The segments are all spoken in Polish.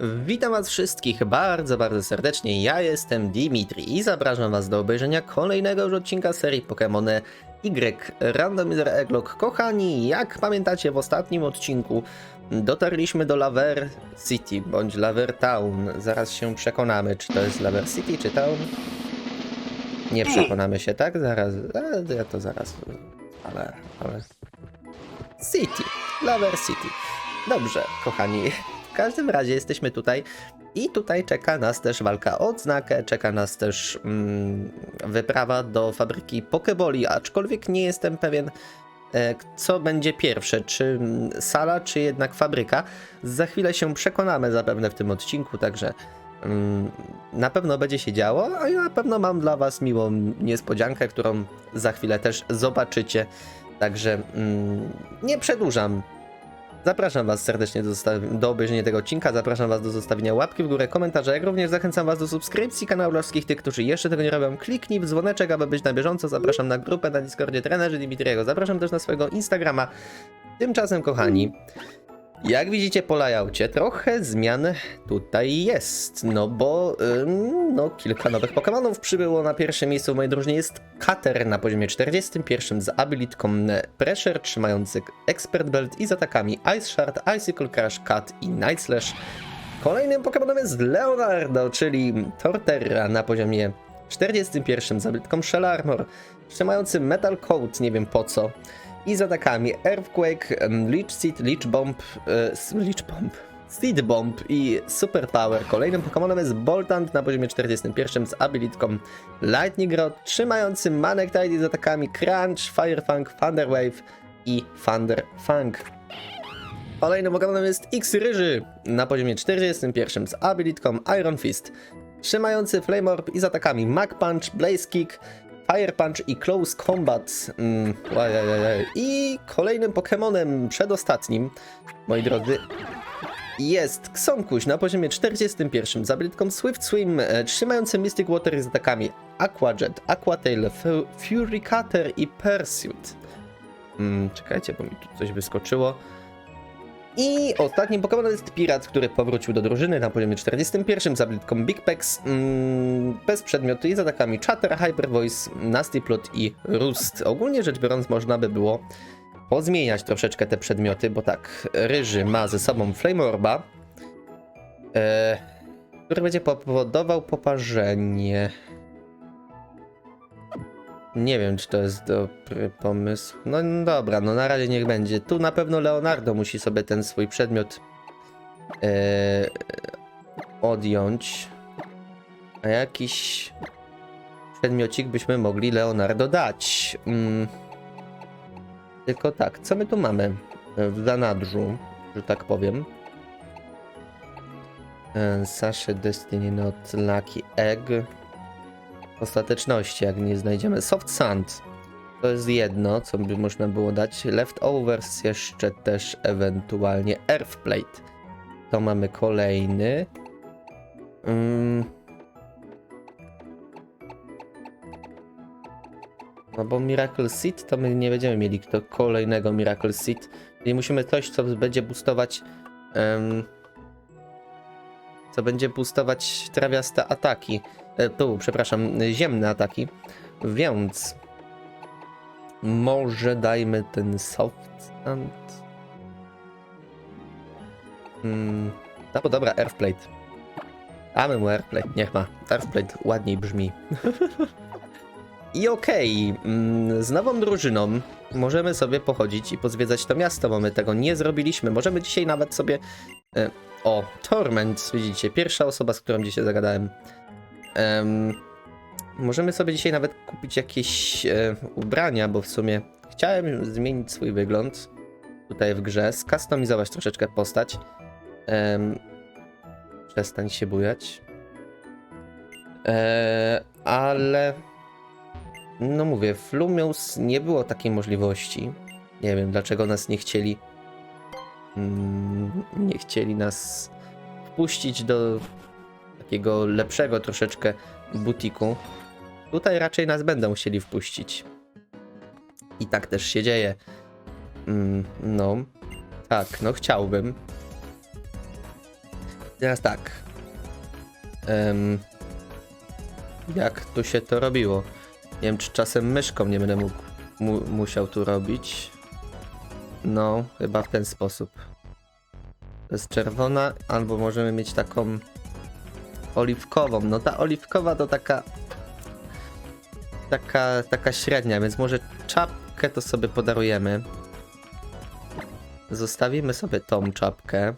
Witam was wszystkich bardzo, bardzo serdecznie. Ja jestem Dimitri i zapraszam was do obejrzenia kolejnego już odcinka serii Pokémon Y Randomizer Egglog. Kochani, jak pamiętacie w ostatnim odcinku dotarliśmy do Laver City bądź Laver Town. Zaraz się przekonamy, czy to jest Laver City, czy Town. Nie przekonamy się, tak? Zaraz, ja to zaraz, ale, ale... City, Laver City. Dobrze, kochani. Każdym razie jesteśmy tutaj i tutaj czeka nas też walka o odznakę, czeka nas też mm, wyprawa do fabryki Pokeboli, aczkolwiek nie jestem pewien, e, co będzie pierwsze, czy mm, sala, czy jednak fabryka. Za chwilę się przekonamy zapewne w tym odcinku, także mm, na pewno będzie się działo, a ja na pewno mam dla Was miłą niespodziankę, którą za chwilę też zobaczycie. Także mm, nie przedłużam. Zapraszam Was serdecznie do, do obejrzenia tego odcinka, zapraszam Was do zostawienia łapki w górę, komentarza, jak również zachęcam Was do subskrypcji kanału wszystkich tych, którzy jeszcze tego nie robią. Kliknij w dzwoneczek, aby być na bieżąco. Zapraszam na grupę na Discordzie trenerzy Dimitriego, zapraszam też na swojego Instagrama. Tymczasem, kochani, jak widzicie po layoutie, trochę zmian tutaj jest, no bo ym, no, kilka nowych Pokémonów przybyło. Na pierwszym miejscu w mojej drużynie jest Kater na poziomie 41 z abilitką Pressure, trzymający Expert Belt i z atakami Ice Shard, Icicle Crash, Cut i Night Slash. Kolejnym Pokémonem jest Leonardo, czyli Torterra na poziomie 41 z abilitką Shell Armor, trzymający Metal Coat, nie wiem po co, i z atakami Earthquake, Leech Seed, Leech Bomb, e, Leech Bomb, Seed Bomb i Super Power. Kolejnym Pokémonem jest Boltant na poziomie 41 z abilitką Lightning Rod, trzymający Manectide z atakami Crunch, Fire Fang, Thunder Wave i Thunder Fang. Kolejnym Pokémonem jest X Ryży na poziomie 41 z abilitką Iron Fist, trzymający Flame Orb i z atakami Mag Punch, Blaze Kick, Fire Punch i Close Combat. Mm. I kolejnym Pokémonem, przedostatnim, moi drodzy, jest Ksonkuś na poziomie 41 z Swift Swim, e, trzymający Mystic Water z atakami Aqua Jet, Aqua Tail, Fu- Fury Cutter i Pursuit. Mm, czekajcie, bo mi tu coś wyskoczyło. I ostatnim Pokémonem jest Pirat, który powrócił do drużyny na poziomie 41 z abilitką Big Pex, mm, bez przedmiotu i z atakami Chatter, Hyper Voice, Nasty Plot i Roost. Ogólnie rzecz biorąc można by było pozmieniać troszeczkę te przedmioty, bo tak, Ryży ma ze sobą Flame Orba, e, który będzie powodował poparzenie. Nie wiem, czy to jest dobry pomysł. No dobra, no na razie niech będzie. Tu na pewno Leonardo musi sobie ten swój przedmiot e, odjąć. A jakiś przedmiocik byśmy mogli Leonardo dać. Mm. Tylko tak, co my tu mamy w zanadrzu, że tak powiem? E, Sasze Destiny Not Lucky Egg. Ostateczności, jak nie znajdziemy Soft Sand, to jest jedno, co by można było dać. Leftovers jeszcze też ewentualnie Earthplate. To mamy kolejny. Mm. No bo Miracle Seed to my nie będziemy mieli kto kolejnego Miracle Seed. Czyli musimy coś, co będzie boostować. em, co będzie boostować trawiaste ataki. E, tu, przepraszam, ziemne ataki. Więc może dajmy ten soft sand. Hmm. No bo dobra, Earthplate. Damy mu Earthplate, niech ma. Earthplate ładniej brzmi. I okej, mm, z nową drużyną możemy sobie pochodzić i pozwiedzać to miasto, bo my tego nie zrobiliśmy. Możemy dzisiaj nawet sobie... O, Torment, widzicie, pierwsza osoba, z którą dzisiaj zagadałem. Em, możemy sobie dzisiaj nawet kupić jakieś e, ubrania, bo w sumie chciałem zmienić swój wygląd tutaj w grze, skustomizować troszeczkę postać. Em, przestań się bujać. E, ale no mówię, w Lumious nie było takiej możliwości. Nie wiem dlaczego nas nie chcieli. Mm, Nie chcieli nas wpuścić do takiego lepszego troszeczkę butiku. Tutaj raczej nas będą chcieli wpuścić. I tak też się dzieje. Mm, No, tak, no chciałbym. Teraz tak. Em, jak tu się to robiło? Nie wiem, czy czasem myszką nie będę mógł, mu, musiał tu robić. No, chyba w ten sposób. To jest czerwona, albo możemy mieć taką oliwkową. No ta oliwkowa to taka taka, taka średnia, więc może czapkę to sobie podarujemy. Zostawimy sobie tą czapkę.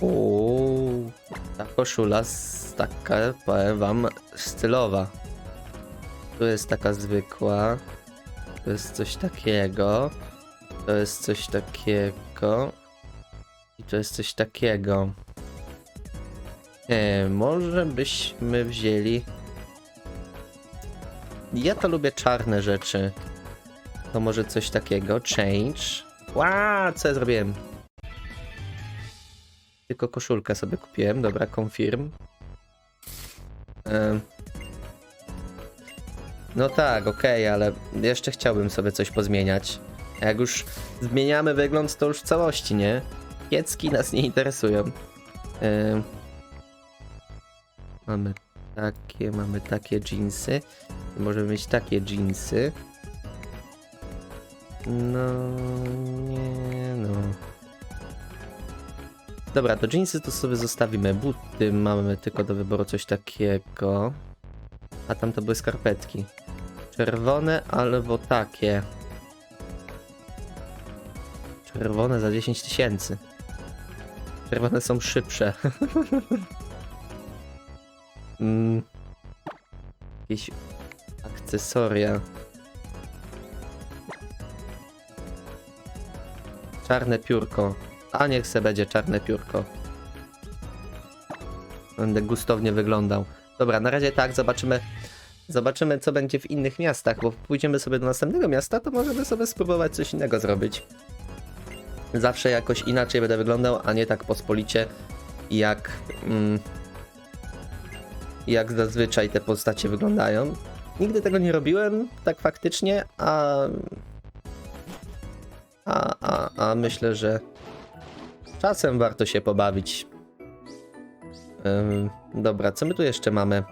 Uuu, ta koszula z taka, powiem wam, stylowa. Tu jest taka zwykła. To jest coś takiego. To jest coś takiego. I to jest coś takiego. Nie, może byśmy wzięli. Ja to lubię czarne rzeczy. To może coś takiego. Change. Ła, co ja zrobiłem? Tylko koszulkę sobie kupiłem. Dobra, confirm. Em. No tak, okej, ale jeszcze chciałbym sobie coś pozmieniać. Jak już zmieniamy wygląd, to już w całości, nie? Kiecki nas nie interesują. Em. Mamy takie, mamy takie jeansy. Możemy mieć takie jeansy. No, nie no. Dobra, to jeansy to sobie zostawimy. Buty mamy tylko do wyboru coś takiego. A tam to były skarpetki. Czerwone albo takie. Czerwone za 10 tysięcy. Czerwone są szybsze. mm. Jakieś akcesoria. Czarne piórko. A niech se będzie czarne piórko. Będę gustownie wyglądał. Dobra, na razie tak, zobaczymy. Zobaczymy, co będzie w innych miastach, bo pójdziemy sobie do następnego miasta, to możemy sobie spróbować coś innego zrobić. Zawsze jakoś inaczej będę wyglądał, a nie tak pospolicie, jak. Mm, jak zazwyczaj te postacie wyglądają. Nigdy tego nie robiłem, tak faktycznie, a. A, a, a myślę, że czasem warto się pobawić. Ym, dobra, co my tu jeszcze mamy?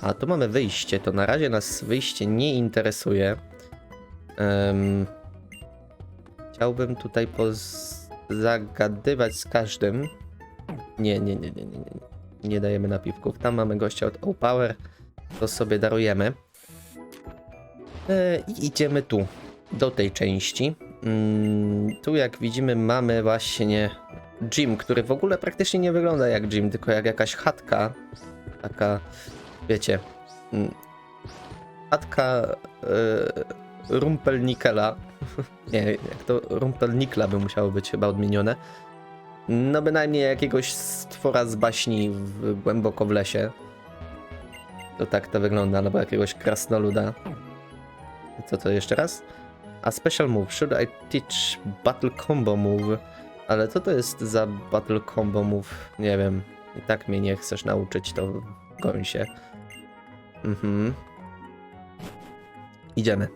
A tu mamy wyjście, to na razie nas wyjście nie interesuje. Ym, chciałbym tutaj zagadywać z każdym. Nie, nie, nie, nie, nie, nie. Nie dajemy napiwków. Tam mamy gościa od O-Power. To sobie darujemy. E, I idziemy tu, do tej części. Mm, tu jak widzimy mamy właśnie gym, który w ogóle praktycznie nie wygląda jak gym, tylko jak jakaś chatka. Taka, wiecie, mm, chatka y, rumpelnikela. Nie, jak to rumpelnikla by musiało być chyba odmienione. No bynajmniej jakiegoś stwora z baśni w, głęboko w lesie. To tak to wygląda, albo jakiegoś krasnoluda. Co to jeszcze raz? A special move. Should I teach battle combo move? Ale co to jest za battle combo move? Nie wiem. I tak mnie nie chcesz nauczyć, to goń się. Mhm. Idziemy.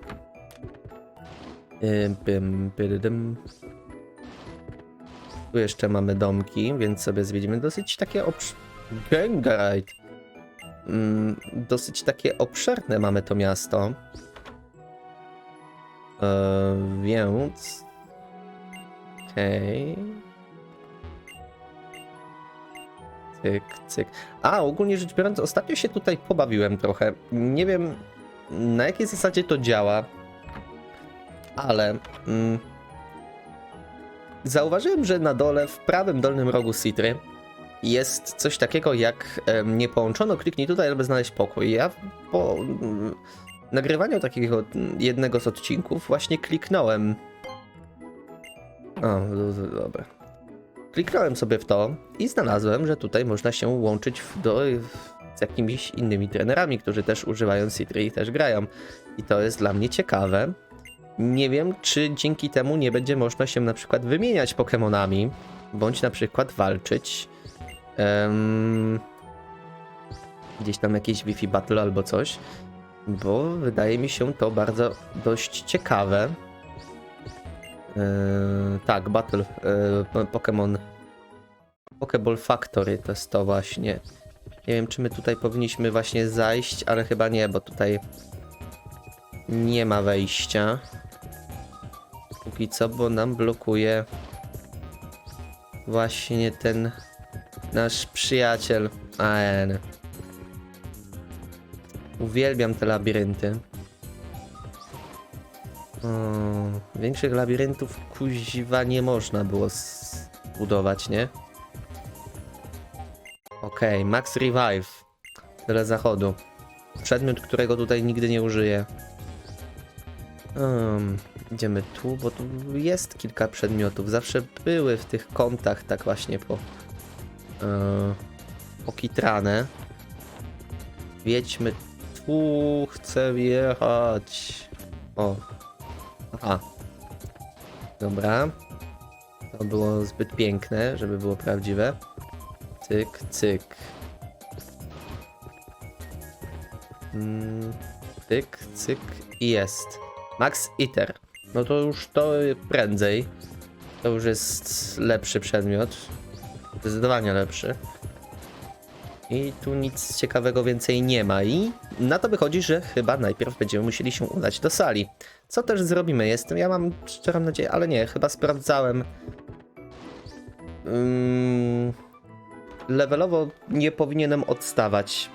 Ym, pym, pyrydym. Tu jeszcze mamy domki, więc sobie zwiedzimy dosyć takie obsz... Gengarite. Mm, dosyć takie obszerne mamy to miasto. E, więc... Okej. Cyk, cyk. A, ogólnie rzecz biorąc, ostatnio się tutaj pobawiłem trochę. Nie wiem, na jakiej zasadzie to działa, ale... Mm, zauważyłem, że na dole, w prawym dolnym rogu Citry jest coś takiego jak em, nie połączono, kliknij tutaj, aby znaleźć pokój. Ja po mm, nagrywaniu takiego jednego z odcinków właśnie kliknąłem. O, do- do- dobra. Kliknąłem sobie w to i znalazłem, że tutaj można się łączyć w, do, w, z jakimiś innymi trenerami, którzy też używają Citry i też grają. I to jest dla mnie ciekawe. Nie wiem, czy dzięki temu nie będzie można się na przykład wymieniać Pokemonami, bądź na przykład walczyć. Em, gdzieś tam jakieś Wi-Fi Battle albo coś, bo wydaje mi się to bardzo dość ciekawe. E, tak, Battle, e, Pokémon Pokeball Factory to jest to właśnie. Nie wiem, czy my tutaj powinniśmy właśnie zajść, ale chyba nie, bo tutaj nie ma wejścia. Póki co, bo nam blokuje właśnie ten nasz przyjaciel Aen. Uwielbiam te labirynty. O, większych labiryntów kuziwa nie można było zbudować, nie? Okej, Max Revive. Tyle zachodu. Przedmiot, którego tutaj nigdy nie użyję. Um, idziemy tu, bo tu jest kilka przedmiotów. Zawsze były w tych kątach tak właśnie po... Yy, pokitrane. Wiedźmy tu, chcę wjechać. O. Aha. Dobra. To było zbyt piękne, żeby było prawdziwe. Cyk, cyk. Mm, cyk, cyk i jest. Max Iter. No to już to prędzej. To już jest lepszy przedmiot. Zdecydowanie lepszy. I tu nic ciekawego więcej nie ma. I na to wychodzi, że chyba najpierw będziemy musieli się udać do sali. Co też zrobimy? Jestem, ja mam szczerą nadzieję, ale nie, chyba sprawdzałem. Ym, levelowo nie powinienem odstawać.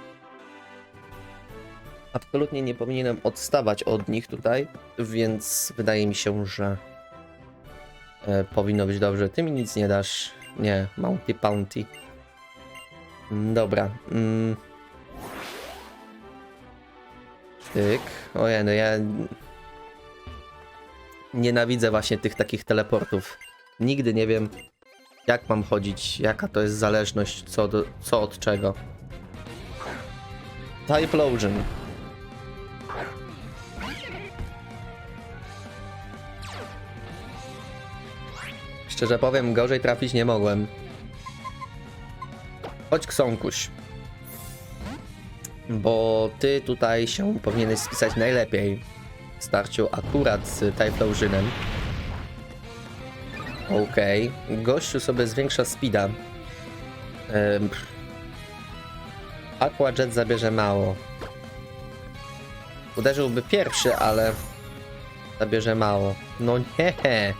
Absolutnie nie powinienem odstawać od nich tutaj, więc wydaje mi się, że e, powinno być dobrze. Ty mi nic nie dasz. Nie, Mounty Pounty. Mm, Dobra. Mm. Tyk. Ojej, no ja nienawidzę właśnie tych takich teleportów. Nigdy nie wiem, jak mam chodzić, jaka to jest zależność, co, do, co od czego. Typlosion. Szczerze powiem, gorzej trafić nie mogłem. Chodź Ksąkuś. Bo ty tutaj się powinieneś spisać najlepiej w starciu akurat z Typlosionem. Okej. Gościu sobie zwiększa speeda. Ym. Aqua Jet zabierze mało. Uderzyłby pierwszy, ale zabierze mało. No nie.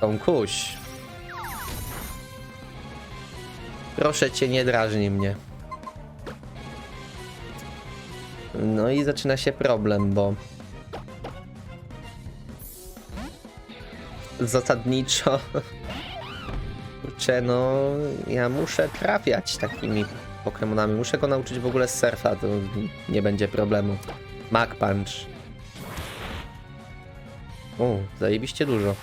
Tą kuś. Proszę cię, nie drażnij mnie. No i zaczyna się problem, bo zasadniczo kurczę, no ja muszę trafiać takimi Pokemonami. Muszę go nauczyć w ogóle z surfa, to nie będzie problemu. Mag Punch. O, zajebiście dużo.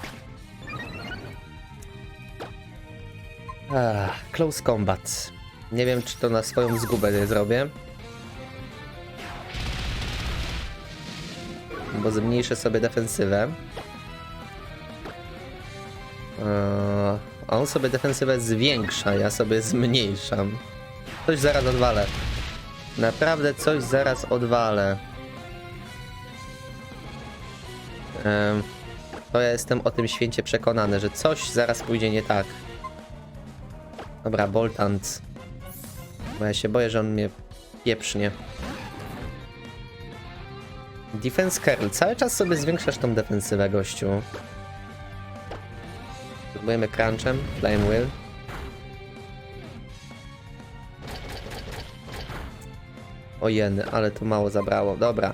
Ah, close combat. Nie wiem, czy to na swoją zgubę nie zrobię. Bo zmniejszę sobie defensywę. Eee, a on sobie defensywę zwiększa, ja sobie zmniejszam. Coś zaraz odwalę. Naprawdę coś zaraz odwalę. Em, to ja jestem o tym święcie przekonany, że coś zaraz pójdzie nie tak. Dobra, Boltant. Bo ja się boję, że on mnie pieprznie. Defense Curl. Cały czas sobie zwiększasz tą defensywę, gościu. Próbujemy crunchem. Flame Will. O jeny, ale to mało zabrało. Dobra.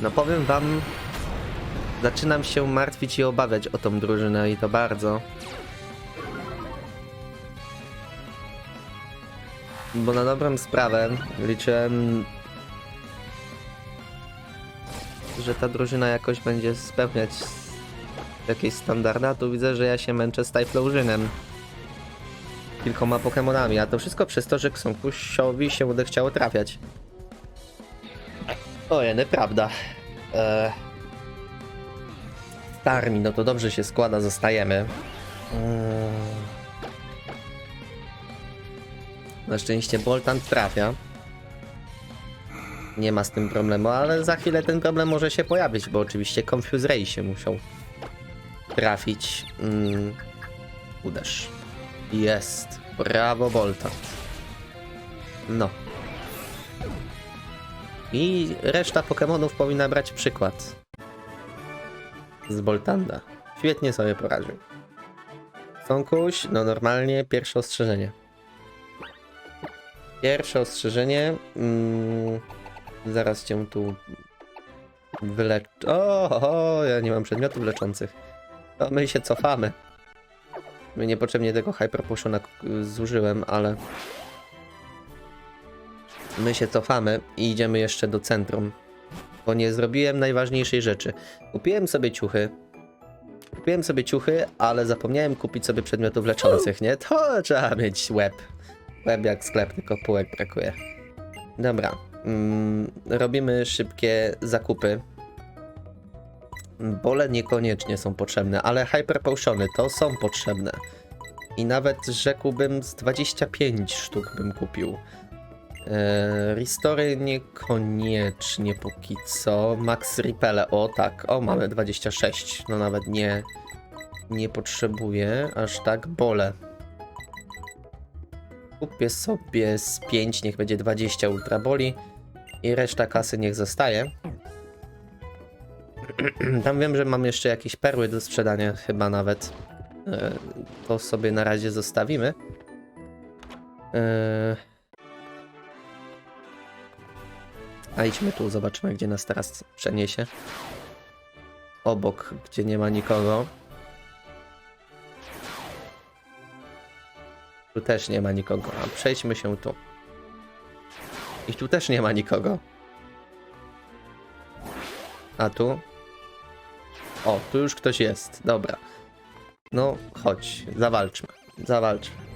No powiem wam, zaczynam się martwić i obawiać o tą drużynę i to bardzo. Bo na dobrą sprawę liczyłem, że ta drużyna jakoś będzie spełniać jakieś standarda, tu widzę, że ja się męczę z Typhlosionem. Kilkoma Pokemonami, a to wszystko przez to, że Ksąkusiowi się będzie chciało trafiać. Ojej, nieprawda. Eee... No to dobrze się składa, zostajemy. Eee... Na szczęście Boltan trafia. Nie ma z tym problemu, ale za chwilę ten problem może się pojawić, bo oczywiście Confuse Ray się musiał trafić. Mm, uderz. Jest. Brawo, Bolta. No. I reszta Pokémonów powinna brać przykład. Z Boltanda. Świetnie sobie poradził. Sąkuś, no normalnie pierwsze ostrzeżenie. Pierwsze ostrzeżenie. Mm, zaraz cię tu wylecz... O, o, ja nie mam przedmiotów leczących. No, my się cofamy. My niepotrzebnie tego Hyper Potiona zużyłem, ale... My się cofamy i idziemy jeszcze do centrum. Bo nie zrobiłem najważniejszej rzeczy. Kupiłem sobie ciuchy. Kupiłem sobie ciuchy, ale zapomniałem kupić sobie przedmiotów leczących, nie? To trzeba mieć łeb. Łeb jak sklep, tylko półek brakuje. Dobra. Mm, robimy szybkie zakupy. Bole niekoniecznie są potrzebne, ale Hyper Potiony to są potrzebne. I nawet rzekłbym z 25 sztuk bym kupił. Eee, Restory niekoniecznie póki co. Max Repele, o tak, o mamy 26. No nawet nie, nie potrzebuję aż tak. Bole. Kupię sobie z 5, niech będzie 20 Ultra Boli. I reszta kasy niech zostaje. Tam wiem, że mam jeszcze jakieś perły do sprzedania, chyba nawet. E, To sobie na razie zostawimy. E, A idźmy tu, zobaczymy, gdzie nas teraz przeniesie. Obok, gdzie nie ma nikogo. Tu też nie ma nikogo, a przejdźmy się tu. I tu też nie ma nikogo. A tu? O, tu już ktoś jest. Dobra. No, chodź, zawalczmy. Zawalczmy.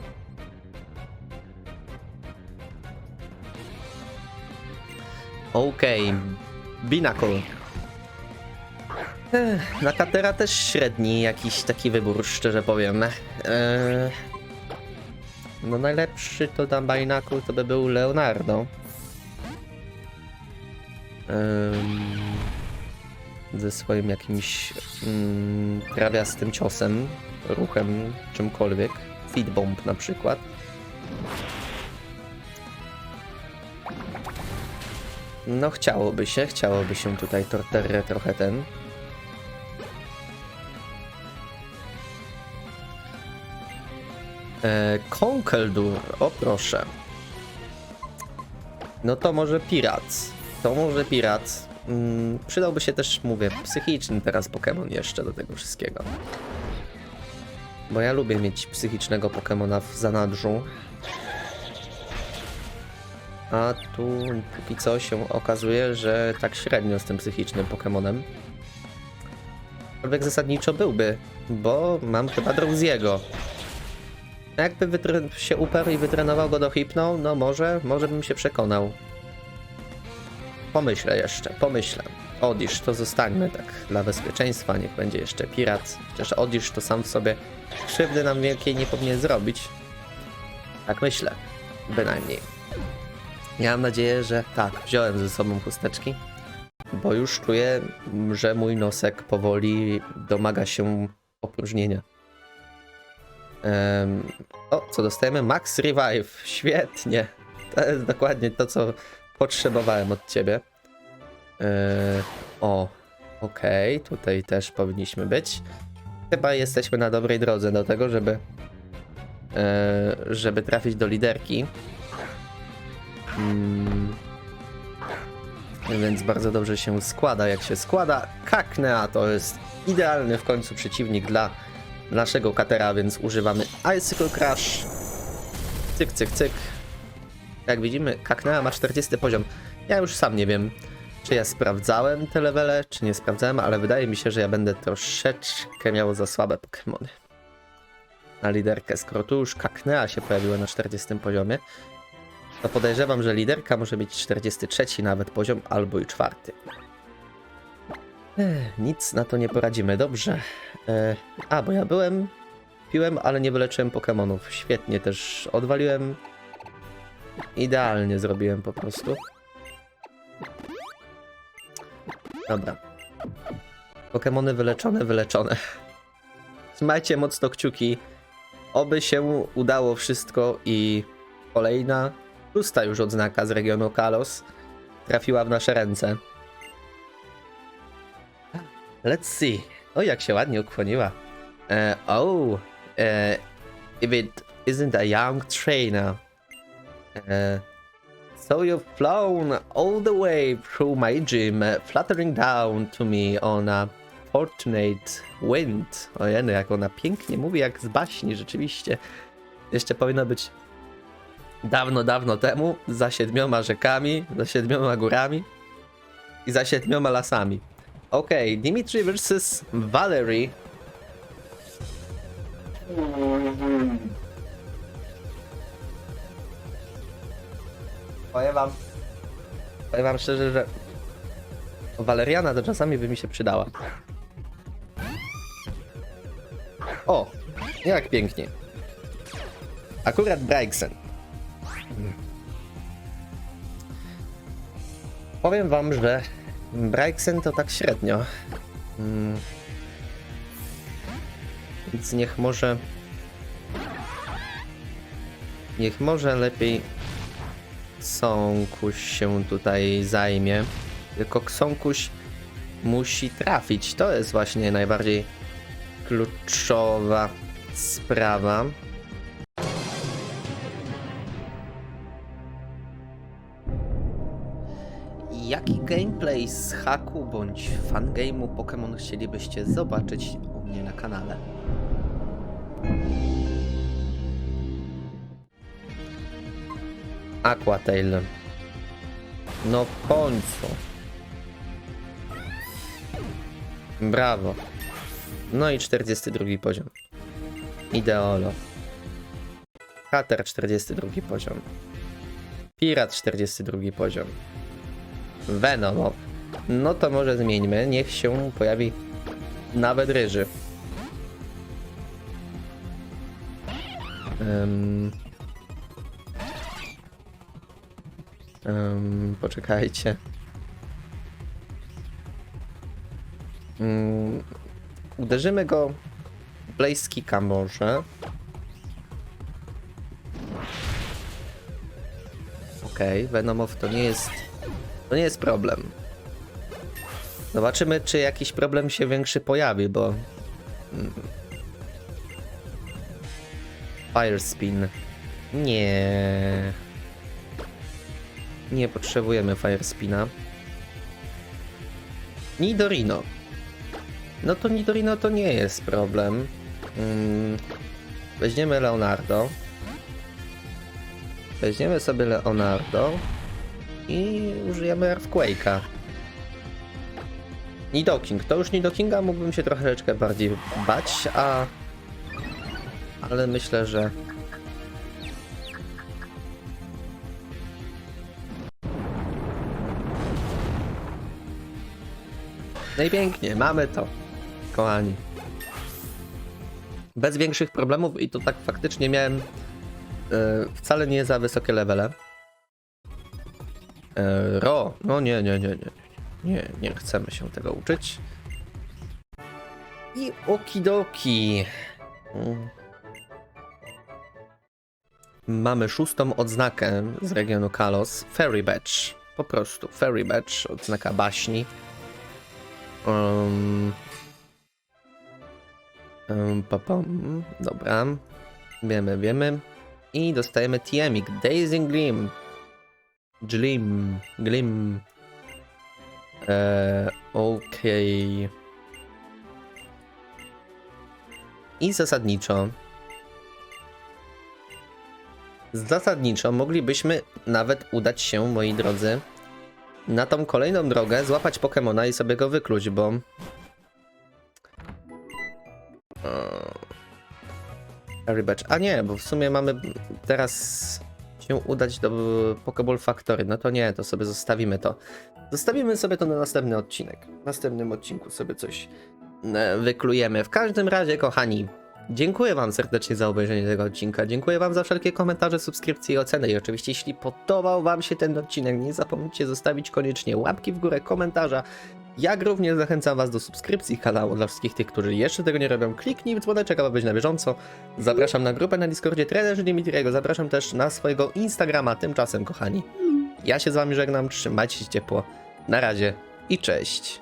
Okej. Ech, Na Katera też średni jakiś taki wybór, szczerze powiem. Eee, no najlepszy to na Binacle to by był Leonardo. Ze swoim jakimś mm, trawiastym ciosem, ruchem, czymkolwiek. Feed bomb na przykład. No chciałoby się, chciałoby się tutaj Torterre trochę ten. E, Konkeldur, o proszę. No to może pirat. To może pirat. Mm, przydałby się też, mówię, psychiczny teraz Pokémon jeszcze do tego wszystkiego. Bo ja lubię mieć psychicznego Pokémona w zanadrzu. A tu póki co się okazuje, że tak średnio z tym psychicznym Pokémonem. Aczkolwiek zasadniczo byłby, bo mam chyba Drowziego. Jakby się uparł i wytrenował go do Hypno, no może, może bym się przekonał. Pomyślę jeszcze, pomyślę. Odisz to zostańmy tak dla bezpieczeństwa, niech będzie jeszcze pirat. Chociaż Odisz to sam w sobie krzywdy nam wielkiej nie powinien zrobić. Tak myślę, bynajmniej. Ja mam nadzieję, że tak, wziąłem ze sobą chusteczki, bo już czuję, że mój nosek powoli domaga się opróżnienia. Em, o, co dostajemy? Max Revive. Świetnie. To jest dokładnie to, co potrzebowałem od ciebie. E, o, okej, tutaj też powinniśmy być. Chyba jesteśmy na dobrej drodze do tego, żeby e, żeby trafić do liderki. Mm. Więc bardzo dobrze się składa, jak się składa. Kaknea to jest idealny w końcu przeciwnik dla naszego katera, więc używamy Icicle Crash. Cyk, cyk, cyk. Jak widzimy, Kaknea ma 40 poziom. Ja już sam nie wiem, czy ja sprawdzałem te levele, czy nie sprawdzałem, ale wydaje mi się, że ja będę troszeczkę miał za słabe Pokémony. Na liderkę, skoro tu już Kaknea się pojawiła na 40 poziomie, to podejrzewam, że liderka może mieć 43 nawet poziom, albo i czwarty. Nic na to nie poradzimy, dobrze. E, a, bo ja byłem, piłem, ale nie wyleczyłem Pokémonów. Świetnie też odwaliłem. Idealnie zrobiłem po prostu. Dobra. Pokemony wyleczone, wyleczone. Trzymajcie mocno kciuki. Oby się udało wszystko i kolejna, szósta już odznaka z regionu Kalos trafiła w nasze ręce. Let's see. O, jak się ładnie ukłoniła. E, oh, e, if it isn't a young trainer. E, so you've flown all the way through my gym, uh, fluttering down to me on a fortunate wind. Ojej, jak ona pięknie mówi, jak z baśni, rzeczywiście. Jeszcze powinno być dawno, dawno temu, za siedmioma rzekami, za siedmioma górami i za siedmioma lasami. Okej, Dimitri versus Valerie. Powiem wam, powiem wam szczerze, że Waleriana to czasami by mi się przydała. O, jak pięknie. Akurat Brygsen. Powiem wam, że Brygsen to tak średnio. Mm. Więc niech może... Niech może lepiej Ksąkuś się tutaj zajmie. Tylko Ksąkuś musi trafić. To jest właśnie najbardziej kluczowa sprawa. Jaki gameplay z haku bądź fangame'u Pokémon chcielibyście zobaczyć u mnie na kanale? Aquatail. No w końcu. Brawo. No i 42 poziom. Ideolo. Hater 42 poziom. Pirat 42 poziom. Venom. No to może zmieńmy. Niech się pojawi nawet ryży. Ym... Ym, poczekajcie. Ym, uderzymy go Blaze Kicka może. Okej, okay, Venomow to nie jest to nie jest problem. Zobaczymy, czy jakiś problem się większy pojawi, bo... Mm. Fire Spin. Nie. Nie potrzebujemy Fire Spina. Nidorino. No to Nidorino to nie jest problem. Mm. Weźmiemy Leonardo. Weźmiemy sobie Leonardo i użyjemy Earthquake'a. Nidoking. To już Nidokinga mógłbym się troszeczkę bardziej bać, a... Ale myślę, że... No i pięknie, mamy to, kochani. Bez większych problemów i to tak faktycznie miałem yy, wcale nie za wysokie levele. E, ro. No nie, nie, nie, nie. Nie, nie chcemy się tego uczyć. I okidoki. Mm. Mamy szóstą odznakę z regionu Kalos. Fairy Badge. Po prostu. Fairy Badge. Odznaka baśni. Um, um, papam. Dobra. Wiemy, wiemy. I dostajemy Tiemik. Dazing Gleam. Glim, Glim. Eee, Okej. I zasadniczo. Zasadniczo moglibyśmy nawet udać się, moi drodzy, na tą kolejną drogę, złapać Pokemona i sobie go wykluć, bo... Eee. A nie, bo w sumie mamy teraz się udać do Pokeball Factory. No to nie, to sobie zostawimy to. Zostawimy sobie to na następny odcinek. W następnym odcinku sobie coś e, wyklujemy. W każdym razie, kochani, dziękuję Wam serdecznie za obejrzenie tego odcinka. Dziękuję Wam za wszelkie komentarze, subskrypcje i oceny. I oczywiście, jeśli podobał Wam się ten odcinek, nie zapomnijcie zostawić koniecznie łapki w górę, komentarza Jak również zachęcam Was do subskrypcji kanału dla wszystkich tych, którzy jeszcze tego nie robią. Kliknij w dzwoneczek, aby być na bieżąco. Zapraszam na grupę na Discordzie trenerzy Dimitriego, zapraszam też na swojego Instagrama. Tymczasem, kochani, ja się z Wami żegnam, trzymajcie się ciepło. Na razie i cześć.